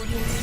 audio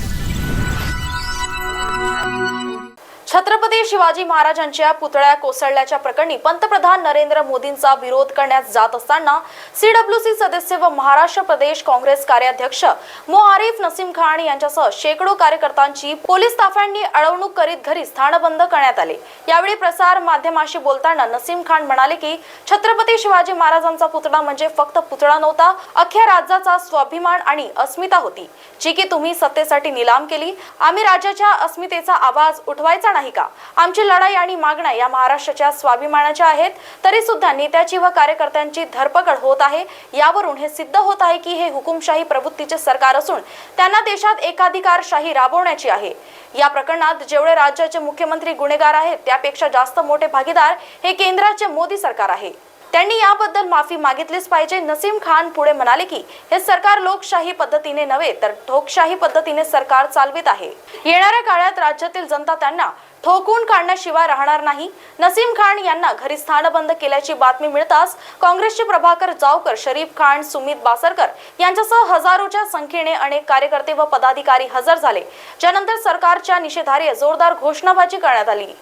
Chhatrapati Shivaji महाराजांच्या पुतळ्या कोसळल्याच्या प्रकरणी पंतप्रधान नरेंद्र मोदींचा विरोध करण्यात जात असताना सीडब्ल्यूसी सदस्य व महाराष्ट्र प्रदेश काँग्रेस कार्याध्यक्ष मो. आरिफ नसीम खान यांच्यासह शेकडो कार्यकर्त्यांची पोलीस ताफ्यांनी अडवणूक करीत घरी स्थानबंद करण्यात आले. यावेळी प्रसार माध्यमाशी बोलताना नसीम खान म्हणाले की छत्रपती शिवाजी महाराजांचा पुतळा म्हणजे फक्त पुतळा नव्हता अख्ख्या राज्याचा स्वाभिमान आणि अस्मिता होती. जी की तुम्ही सत्तेसाठी निलाम केली. आम्ही राज्याच्या अस्मितेचा आवाज उठवायचा नाही. का? आमची लढाई आणि मागण्या या महाराष्ट्राच्या स्वाभिमानाच्या आहेत. तरी सुद्धा नेत्याची व कार्यकर्त्यांची धरपकड होत आहे. यावरून हे सिद्ध होत आहे की हे हुकुमशाही प्रवृत्तीचे सरकार असून त्यांना देशात एकाधिकारशाही राबवण्याची आहे. या प्रकरणात जेवढे राज्याचे मुख्यमंत्री गुन्हेगार आहेत त्यापेक्षा जास्त मोठे भागीदार हे केंद्राचे मोदी सरकार आहे. त्यांनी याबद्दल माफी मागितलीच पाहिजे. नसीम खान पुढे म्हणाले की हे सरकार लोकशाही पद्धतीने नव्हे तर ठोकशाही पद्धतीने सरकार चालवित आहे. येणाऱ्या काळात राज्यातील जनता त्यांना ठोकून काढण्याशिवाय राहणार नाही. नसीम खान यांना घरी स्थानबंद केल्याची बातमी मिळताच काँग्रेसचे प्रभाकर जावकर शरीफ खान सुमित बासरकर यांच्यासह हजारोच्या संख्येने अनेक कार्यकर्ते व पदाधिकारी हजर झाले. ज्यानंतर सरकारच्या निषेधारे जोरदार घोषणाबाजी करण्यात आली.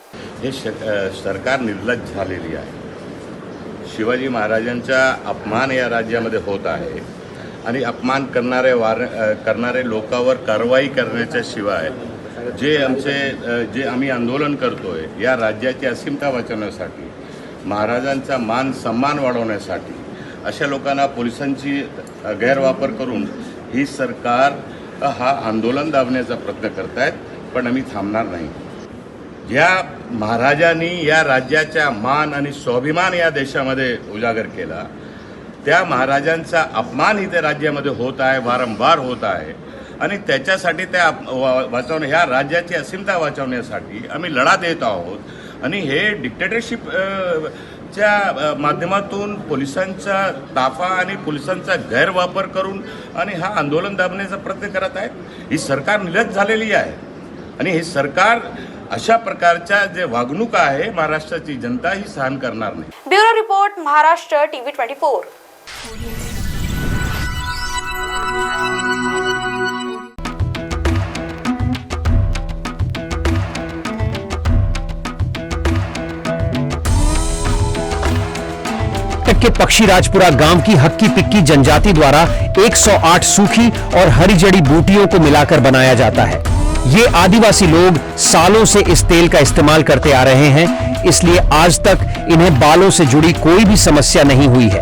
हे सरकार निर्लज्ज झालेली आहे. शिवाजी महाराजांचा अपमान या राज्यामध्ये होत आहे. आणि अपमान करणारे वार करणारे लोकांवर कारवाई करण्याच्या शिवाय जे आमचे जे आम्ही आंदोलन करतोय या राज्याची असीमता वाचवण्यासाठी महाराजांचा मान सन्मान वाढवण्यासाठी अशा लोकांना पोलिसांची गैरवापर करून ही सरकार हा आंदोलन दाबण्याचा प्रयत्न करत आहेत पण आम्ही थांबणार नाही. ज्या महाराजांनी या राज्याच्या मान आणि स्वाभिमान या देशामध्ये उजागर केला. त्या महाराजांचा अपमान इथे राज्यामध्ये होत आहे वारंवार होत आहे. आणि त्याच्यासाठी त्या वाचवणे वा- ह्या राज्याची असीमता वाचवण्यासाठी आम्ही लढा देत आहोत. आणि हे डिक्टेटरशिप च्या माध्यमातून पोलिसांचा ताफा आणि पोलिसांचा गैरवापर करून आणि हा आंदोलन दाबण्याचा प्रयत्न करत आहे ही सरकार निलज झालेली आहे. आणि हे सरकार अशा प्रकारच्या जे वागणूक आहे महाराष्ट्राची जनता ही सहन करणार नाही. Bureau report Maharashtra TV twenty four. के पक्षी राजपुरा गाँव की हक्की पिक्की जनजाति द्वारा 108 सूखी और हरी जड़ी बूटियों को मिलाकर बनाया जाता है। ये आदिवासी लोग सालों से इस तेल का इस्तेमाल करते आ रहे हैं, इसलिए आज तक इन्हें बालों से जुड़ी कोई भी समस्या नहीं हुई है।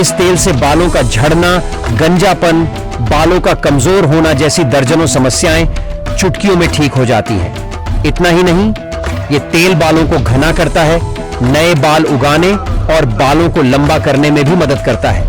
इस तेल से बालों का झड़ना, गंजापन, बालों का कमज़ोर होना जैसी दर्जनों समस्याएँ चुटकियों में ठीक हो जाती हैं। इतना ही नहीं, ये तेल बालों को घना करता है, नए बाल उगाने और बालों को लंबा करने में भी मदद करता है।